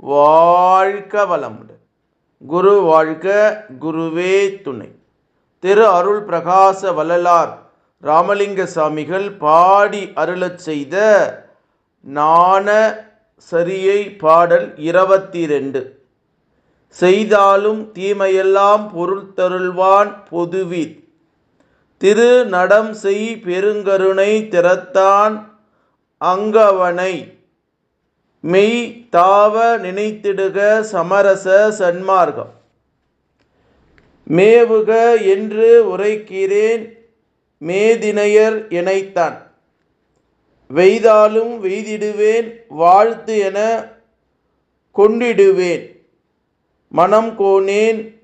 வாழ்க வளமுடன். குரு வாழ்க குருவே துணை. திரு அருள் பிரகாச வள்ளலார் ராமலிங்க சாமிகள் பாடி அருளச் செய்த நாண சரியை பாடல் இருபத்தி ரெண்டு செய்தாலும் தீமையெல்லாம் பொருள்தருள்வான் பொதுவீர் திரு நடம் செய் பெருங்கருணை திறத்தான் அங்கவனை. மெய் தாவ நினைத்திடுக சமரச சன்மார்க்கம். மேவுக என்று உரைக்கிறேன் மேதினையர் இணைத்தான். வெய்தாலும் வெய்திடுவேன் வாழ்த்து என கொண்டிடுவேன் மனம் கோனேன்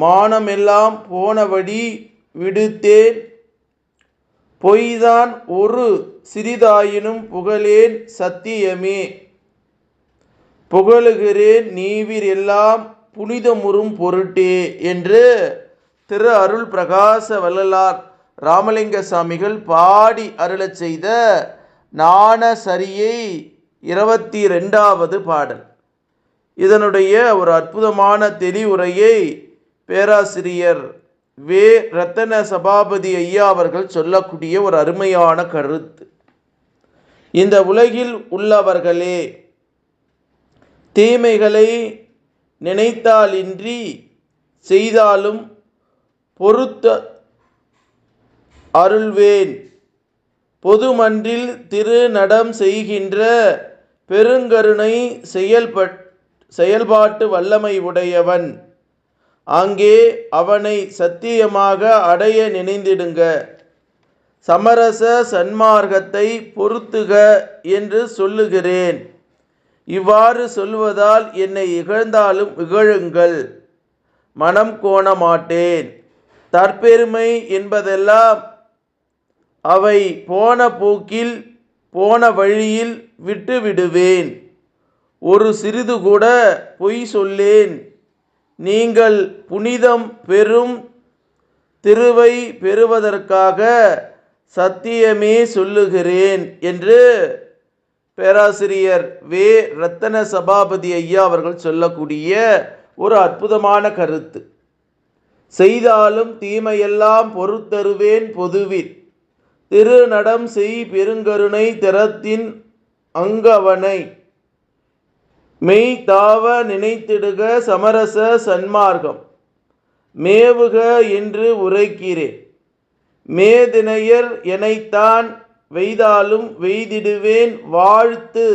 மானமெல்லாம் போனபடி விடுத்தேன். பொய்தான் ஒரு சிறிதாயினும் புகழேன் சத்தியமே. புகழுகிறேன் நீவிர் எல்லாம் புனிதமுறும் பொருட்டே என்று திரு அருள் பிரகாச வள்ளலார் ராமலிங்க சாமிகள் பாடி அருளச் செய்த நாண சரியை இருபத்தி ரெண்டாவது பாடல். இதனுடைய ஒரு அற்புதமான தெளிவுரையை பேராசிரியர் வே. ரத்தன சபாபதி ஐயா அவர்கள் சொல்லக்கூடிய ஒரு அருமையான கருத்து. இந்த உலகில் உள்ளவர்களே தீமைகளை நினைத்தாலின்றி செய்தாலும் பொறுத்த அருள்வேன். பொதுமன்றில் திரு நடம் செய்கின்ற பெருங்கருணை செயல்பட் செயல்பாட்டு வல்லமை உடையவன். அங்கே அவனை சத்தியமாக அடைய நினைந்திடுங்க. சமரச சன்மார்க்கத்தை பொருத்துக என்று சொல்லுகிறேன். இவ்வாறு சொல்வதால் என்னை இகழ்ந்தாலும் இகழுங்கள். மனம் கோண மாட்டேன். தற்பெருமை என்பதெல்லாம் அவை போன போக்கில் போன வழியில் விட்டு விடுவேன் ஒரு சிறிது கூட பொய் சொல்லேன். நீங்கள் புனிதம் பெறும் திருவை பெறுவதற்காக சத்தியமே சொல்லுகிறேன் என்று பேராசிரியர் வே. ரத்தன சபாபதி ஐயா அவர்கள் சொல்லக்கூடிய ஒரு அற்புதமான கருத்து. செய்தாலும் தீமையெல்லாம் பொறுத்தருவேன் பொதுவில். திருநடம் செய் பெருங்கருணை திறத்தின் அங்கவனை. மெய் தாவ நினைத்திடுக சமரச சன்மார்க்கம். மேவுக என்று உரைக்கிறேன். மேதினையர் எனைத்தான் வெய்தாலும் வெய்திடுவேன் வாழ்த்து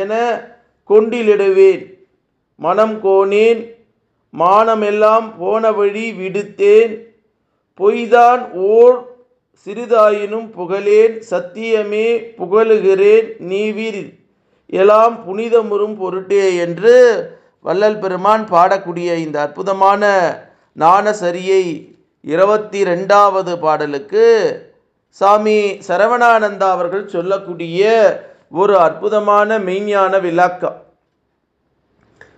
என கொண்டிலிடுவேன். மனம் கோனேன் மானமெல்லாம் போன வழி விடுத்தேன். பொய்தான் ஓர் சிறிதாயினும் புகழேன் சத்தியமே புகழுகிறேன் நீவிர் எல்லாம் புனிதமுறும் பொருட்டே என்று வள்ளல் பெருமான் பாடக்கூடிய இந்த அற்புதமான நாணசரியை இருபத்தி ரெண்டாவது பாடலுக்கு சாமி சரவணானந்தா அவர்கள் சொல்லக்கூடிய ஒரு அற்புதமான மெய்ஞான விளக்கம்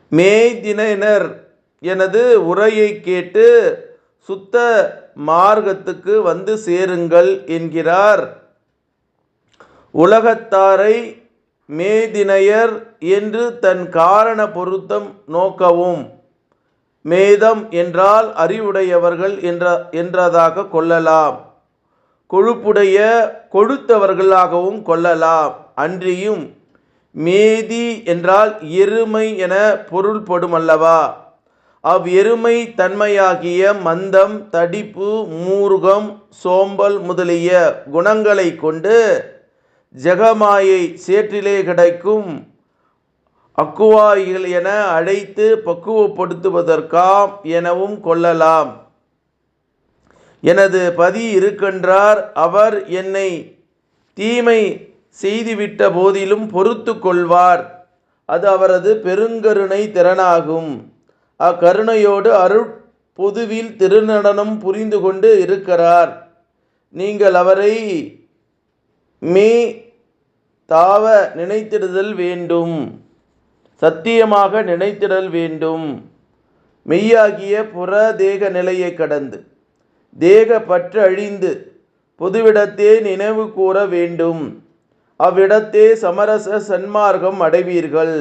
மே எனது உரையை கேட்டு சுத்த மார்க்கத்துக்கு வந்து சேருங்கள் என்கிறார். உலகத்தாரை மேதினையர் என்று தன் காரண பொருத்தம் நோக்கவும். மேதம் என்றால் அறிவுடையவர்கள் என்ற என்றதாக கொள்ளலாம். கொழுப்புடைய கொழுத்தவர்களாகவும் கொள்ளலாம். அன்றியும் மேதி என்றால் எருமை என பொருள்படும் அல்லவா அவ் எருமை தன்மையாகிய மந்தம் தடிப்பு மூர்க்கம் சோம்பல் முதலிய குணங்களை கொண்டு ஜெகமாயை சேற்றிலே கிடைக்கும் அக்குவாய்கள் என அழைத்து பக்குவப்படுத்துவதற்காம் எனவும் கொள்ளலாம். எனது பதி இருக்கின்றார் அவர் என்னை தீமை செய்துவிட்ட போதிலும் பொறுத்து கொள்வார். அது அவரது பெருங்கருணை திறனாகும். அக்கருணையோடு அருள் பொதுவில் திருநடனம் புரிந்து கொண்டு இருக்கிறார். நீங்கள் அவரை மே தாவ நினைத்திடுதல் வேண்டும். சத்தியமாக நினைத்திடல் வேண்டும். மெய்யாகிய புற தேக நிலையை கடந்து. தேக பற்று அழிந்து பொதுவிடத்தே நினைவு கூற வேண்டும். அவ்விடத்தே சமரச சன்மார்க்கம் அடைவீர்கள்.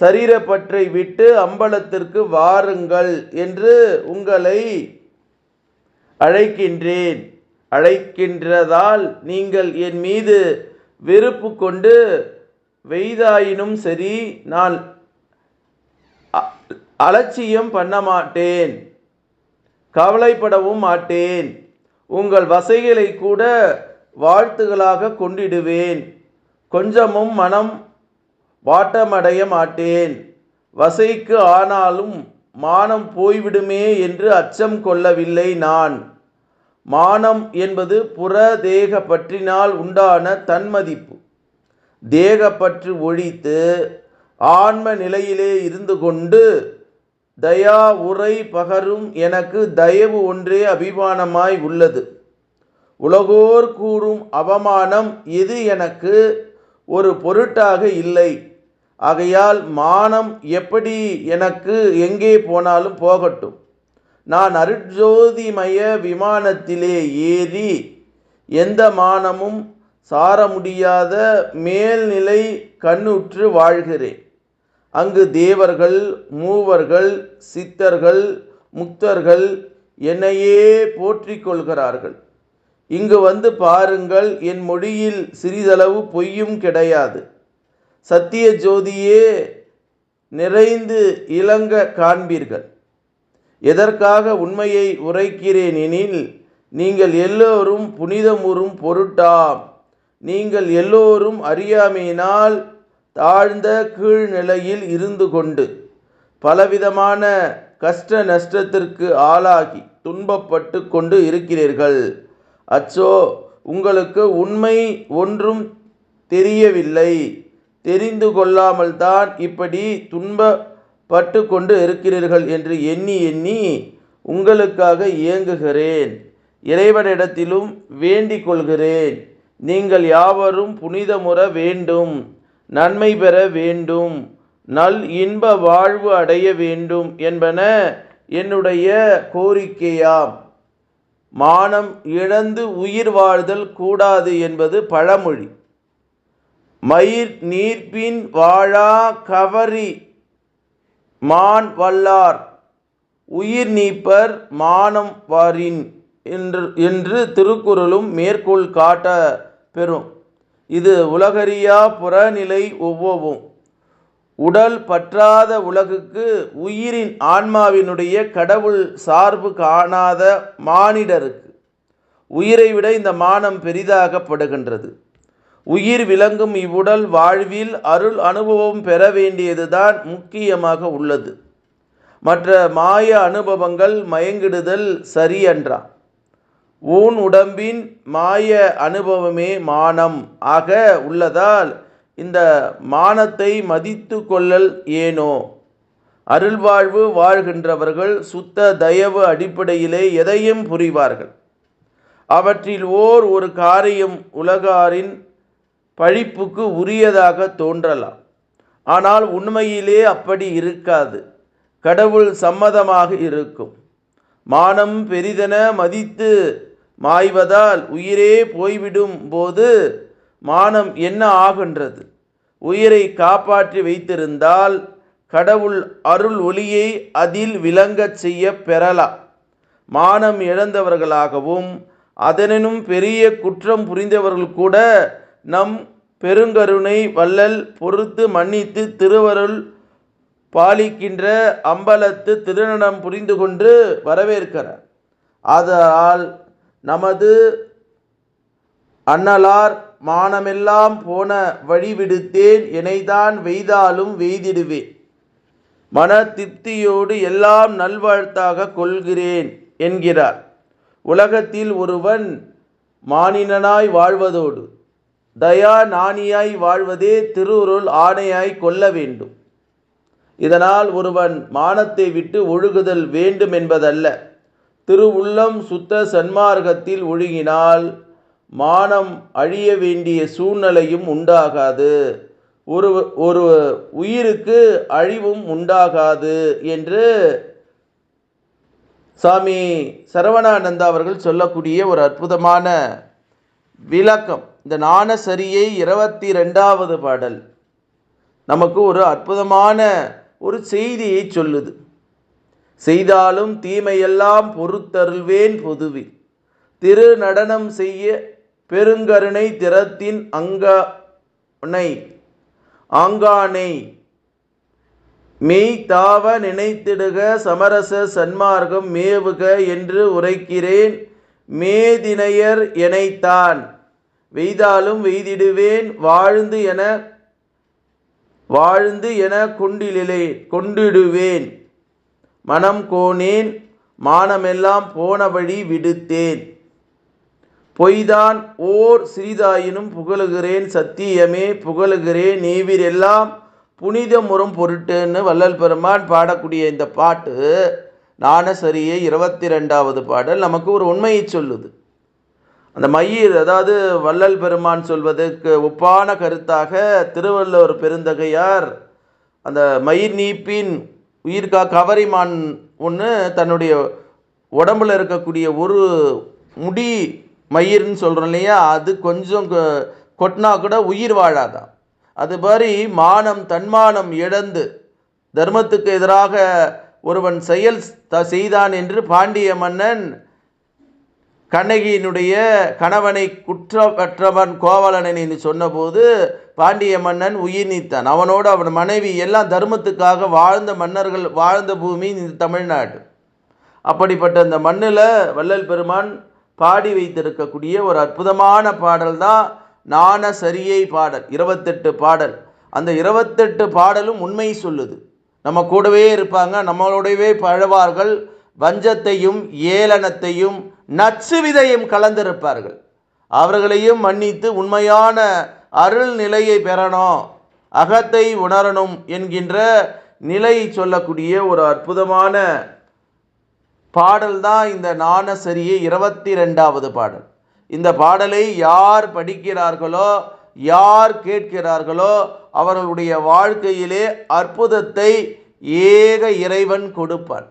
சரீரப்பற்றை விட்டு அம்பலத்திற்கு வாருங்கள் என்று உங்களை அழைக்கின்றேன். அழைக்கின்றதால் நீங்கள் என் மீது வெறுப்பு கொண்டு வெய்தாயினும் சரி நான் அலட்சியம் பண்ண மாட்டேன். கவலைப்படவும் மாட்டேன். உங்கள் வசைகளை கூட வாழ்த்துகளாக கொண்டிடுவேன். கொஞ்சமும் மனம் வாட்டமடைய மாட்டேன். வசைக்கு ஆனாலும் மானம் போய்விடுமே என்று அச்சம் கொள்ளவில்லை நான். மானம் என்பது புற தேக பற்றினால் உண்டான தன்மதிப்பு. தேகப்பற்று ஒழித்து ஆன்ம நிலையிலே இருந்து கொண்டு தயா உரை பகரும் எனக்கு தயவு ஒன்றே அபிமானமாய் உள்ளது. உலகோர் கூறும் அவமானம் இது எனக்கு ஒரு பொருட்டாக இல்லை. ஆகையால் மானம் எப்படி எனக்கு எங்கே போனாலும் போகட்டும். நான் அருட்ஜோதிமய விமானத்திலே ஏறி எந்த மானமும் சார முடியாத மேல்நிலை கண்ணுற்று வாழ்கிறேன். அங்கு தேவர்கள் மூவர்கள் சித்தர்கள் முக்தர்கள் என்னையே போற்றி கொள்கிறார்கள் இங்கு வந்து பாருங்கள் என் மொழியில் சிறிதளவு பொய்யும் கிடையாது. சத்திய ஜோதியே நிறைந்து இளங்க காண்பீர்கள். எதற்காக உண்மையை உரைக்கிறேன் எனில் நீங்கள் எல்லோரும் புனிதமுறும் பொருட்டாம். நீங்கள் எல்லோரும் அறியாமையினால் தாழ்ந்த கீழ்நிலையில் இருந்து கொண்டு பலவிதமான கஷ்ட நஷ்டத்திற்கு ஆளாகி துன்பப்பட்டு கொண்டு இருக்கிறீர்கள். அச்சோ உங்களுக்கு உண்மை ஒன்றும் தெரியவில்லை. தெரிந்து கொள்ளாமல் தான் இப்படி துன்பப்பட்டு கொண்டு இருக்கிறீர்கள் என்று எண்ணி எண்ணி உங்களுக்காக இயங்குகிறேன். இறைவனிடத்திலும் வேண்டிக் கொள்கிறேன். நீங்கள் யாவரும் புனிதமுற வேண்டும். நன்மை பெற வேண்டும். நல் இன்ப வாழ்வு அடைய வேண்டும் என்பன என்னுடைய கோரிக்கையாம். மானம் இழந்து உயிர் வாழ்தல் கூடாது என்பது பழமொழி. மயிர் நீர்ப்பின் வாழா கவரி மான் வல்லார். உயிர் நீப்பர் மானம் வாரின் என்று என்று திருக்குறளும் மேற்கோள் காட்ட பெறும். இது உலகறியா புறநிலை ஒவ்வோவும். உடல் பற்றாத உலகுக்கு உயிரின் ஆன்மாவினுடைய கடவுள் சார்பு காணாத மானிடருக்கு. உயிரை விட இந்த மானம் பெரிதாகப்படுகின்றது. உயிர் விளங்கும் இவ்வுடல் வாழ்வில் அருள் அனுபவம் பெற வேண்டியதுதான் முக்கியமாக உள்ளது. மற்ற மாய அனுபவங்கள் மயங்கிடுதல் சரியன்றா? ஊன் உடம்பின் மாய அனுபவமே மானம். ஆக உள்ளதால் இந்த மானத்தை மதித்து கொள்ளல் ஏனோ? அருள்வாழ்வு வாழ்கின்றவர்கள் சுத்த தயவு அடிப்படையிலே எதையும் புரிவார்கள். அவற்றில் ஓர் ஒரு காரியம் உலகாரின் பழிப்புக்கு உரியதாக தோன்றலாம். ஆனால் உண்மையிலே அப்படி இருக்காது. கடவுள் சம்மதமாக இருக்கும். மானம் பெரிதென மதித்து மாய்வதால் உயிரே போய்விடும் போது மானம் என்ன ஆகின்றது? உயிரை காப்பாற்றி வைத்திருந்தால் கடவுள் அருள் ஒளியை அதில் விளங்கச் செய்ய பெறலாம் மானம் இழந்தவர்களாகவும் அதனினும் பெரிய குற்றம் புரிந்தவர்கள் கூட நம் பெருங்கருணை வள்ளல் பொறுத்து மன்னித்து திருவருள் பாலிக்கின்ற அம்பலத்து திருநடம் புரிந்து கொண்டு வரவேற்கிறார். ஆதலால் நமது அண்ணலார் மானமெல்லாம் போன வழி விடுத்தேன் எனைதான் வெய்தாலும் வெய்திடுவேன் மன திருப்தியோடு எல்லாம் நல்வாழ்த்தாக கொள்கிறேன் என்கிறார். உலகத்தில் ஒருவன் மானினனாய் வாழ்வதோடு தயா நாணியாய் வாழ்வதே திருவுருள் ஆணையாய் கொள்ள வேண்டும். இதனால் ஒருவன் மானத்தை விட்டு ஒழுகுதல் வேண்டும் என்பதல்ல திருவுள்ளம் சுத்த சன்மார்க்கத்தில் ஒழுகினால் மானம் அழிய வேண்டிய சூழ்நிலையும் உண்டாகாது. ஒரு ஒரு உயிருக்கு அழிவும் உண்டாகாது என்று சாமி சரவணானந்தா அவர்கள் சொல்லக்கூடிய ஒரு அற்புதமான விளக்கம். இந்த நாணசரியை இருபத்தி ரெண்டாவது பாடல் நமக்கு ஒரு அற்புதமான ஒரு செய்தியை சொல்லுது. செய்தாலும் தீமையெல்லாம் பொறுத்தருள்வேன் பொதுவில். திரு நடனம் செய்ய பெருங்கருணை திறத்தின் அங்கனை ஆங்கானை மெய் தாவ நினைத்திடுக சமரச சன்மார்க்கம் மேவுக என்று உரைக்கிறேன். மேதினையர் எனைத்தான். வெய்தாலும் வெய்திடுவேன் வாழ்ந்து என வாழ்ந்து என கொண்டிலே கொண்டிடுவேன். மனம் கோனேன் மானமெல்லாம் போன வழி விடுத்தேன். பொய்தான் ஓர் சிறிதாயினும் புகழுகிறேன் சத்தியமே புகழுகிறேன் நீவிரெல்லாம் புனிதமுறும் பொருட்டுன்னு வள்ளல் பெருமான் பாடக்கூடிய இந்த பாட்டு நாணசரியை இருபத்தி ரெண்டாவது பாடல் நமக்கு ஒரு உண்மையை சொல்லுது. அந்த மயிர் அதாவது வள்ளல் பெருமான் சொல்வதற்கு ஒப்பான கருத்தாக திருவள்ளுவர் பெருந்தகையார் அந்த மயிர் நீப்பின் உயிர்கா கவரிமான் ஒன்று தன்னுடைய உடம்புல இருக்கக்கூடிய ஒரு முடி மயிர்னு சொல்கிறோம் இல்லையா? அது கொஞ்சம் கொ- கொட்டினா கூட உயிர் வாழாதான் அது மாதிரி மானம் தன்மானம் இழந்து தர்மத்துக்கு எதிராக ஒருவன் செயல் த- செய்தான் என்று பாண்டிய மன்னன் கண்ணகியினுடைய கணவனை குற்றமற்றவன் கோவலனன் என்று சொன்னபோது பாண்டிய மன்னன் உயிர் நீத்தான். அவனோடு அவன் மனைவி எல்லாம் தர்மத்துக்காக வாழ்ந்த மன்னர்கள் வாழ்ந்த பூமி இந்த தமிழ்நாடு. அப்படிப்பட்ட அந்த மண்ணில் வள்ளல் பெருமான் பாடி வைத்திருக்கக்கூடிய ஒரு அற்புதமான பாடல் தான் நாண சரியை பாடல் இருபத்தெட்டு பாடல். அந்த இருபத்தெட்டு பாடலும் உண்மை சொல்லுது. நம்ம கூடவே இருப்பாங்க நம்மளோடவே பழவார்கள். வஞ்சத்தையும் ஏளனத்தையும் நச்சு விதையும் கலந்திருப்பார்கள். அவர்களையும் மன்னித்து உண்மையான அருள் நிலையை பெறணும் அகத்தை உணரணும் என்கின்ற நிலையை சொல்லக்கூடிய ஒரு அற்புதமான பாடல் தான் இந்த நாணசரியை இருபத்தி ரெண்டாவது பாடல். இந்த பாடலை யார் படிக்கிறார்களோ யார் கேட்கிறார்களோ அவர்களுடைய வாழ்க்கையிலே அற்புதத்தை ஏக இறைவன் கொடுப்பான்.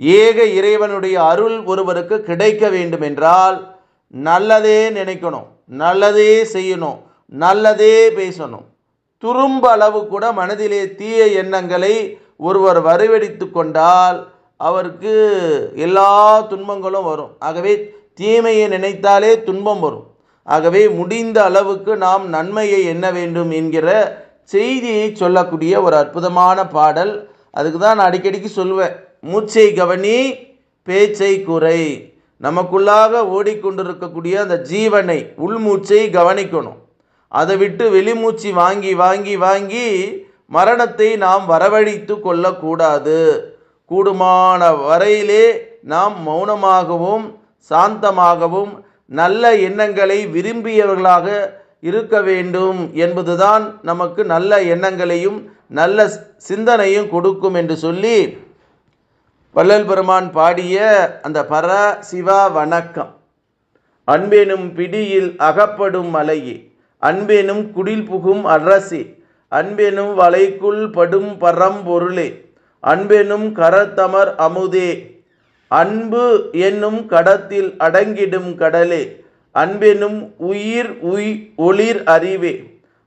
ஏக இறைவனுடைய அருள் ஒருவருக்கு கிடைக்க வேண்டும் என்றால் நல்லதே நினைக்கணும் நல்லதே செய்யணும் நல்லதே பேசணும். துரும்ப அளவு கூட மனதிலே தீய எண்ணங்களை ஒருவர் வரவெடித்து கொண்டால் அவருக்கு எல்லா துன்பங்களும் வரும். ஆகவே தீமையை நினைத்தாலே துன்பம் வரும். ஆகவே முடிந்த அளவுக்கு நாம் நன்மையை எண்ண வேண்டும் என்கிற செய்தியை சொல்லக்கூடிய ஒரு அற்புதமான பாடல். அதுக்கு தான் நான் அடிக்கடிக்கு சொல்வேன். மூச்சை கவனி பேச்சை குறை. நமக்குள்ளாக ஓடிக்கொண்டிருக்கக்கூடிய அந்த ஜீவனை உள்மூச்சை கவனிக்கணும். அதை விட்டு வெளிமூச்சு வாங்கி வாங்கி வாங்கி மரணத்தை நாம் வரவழைத்து கொள்ளக்கூடாது. கூடுமான வரையிலே நாம் மௌனமாகவும் சாந்தமாகவும் நல்ல எண்ணங்களை விரும்பியவர்களாக இருக்க வேண்டும் என்பதுதான் நமக்கு நல்ல எண்ணங்களையும் நல்ல சிந்தனையும் கொடுக்கும் என்று சொல்லி வள்ளல் பெருமான் பாடிய அந்த பர சிவா வணக்கம். அன்பெனும் பிடியில் அகப்படும் மலையே. அன்பெனும் குடில் புகும் அரசே அன்பெனும் வலைக்குள் படும் பரம்பொருளே அன்பெனும் கரத்தமர் அமுதே. அன்பு என்னும் கடத்தில் அடங்கிடும் கடலே. அன்பெனும் உயிர் உய் ஒளிர் அறிவே.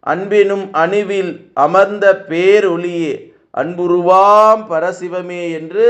அன்பெனும் அணுவில் அமர்ந்த பேரொளியே. அன்புருவாம் பரசிவமே என்று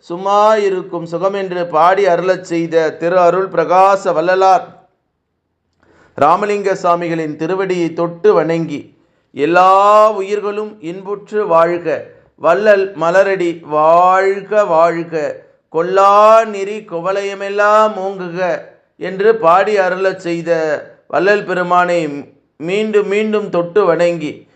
சும்மா இருக்கும் சுகம் என்று பாடி அருளச் செய்த திரு அருள் பிரகாச வள்ளலார். ராமலிங்க சாமிகளின் திருவடியை தொட்டு வணங்கி எல்லா உயிர்களும் இன்புற்று வாழ்க வள்ளல் மலரடி வாழ்க வாழ்க கொல்லா நெறி குவலயமெல்லாம் ஓங்குக என்று பாடி அருளச் செய்த வள்ளல் பெருமானை மீண்டும் மீண்டும் தொட்டு வணங்கி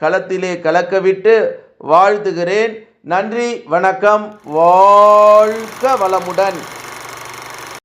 களத்திலே கலக்கவிட்டு வாழ்த்துகிறேன். நன்றி வணக்கம் வாழ்க வளமுடன்.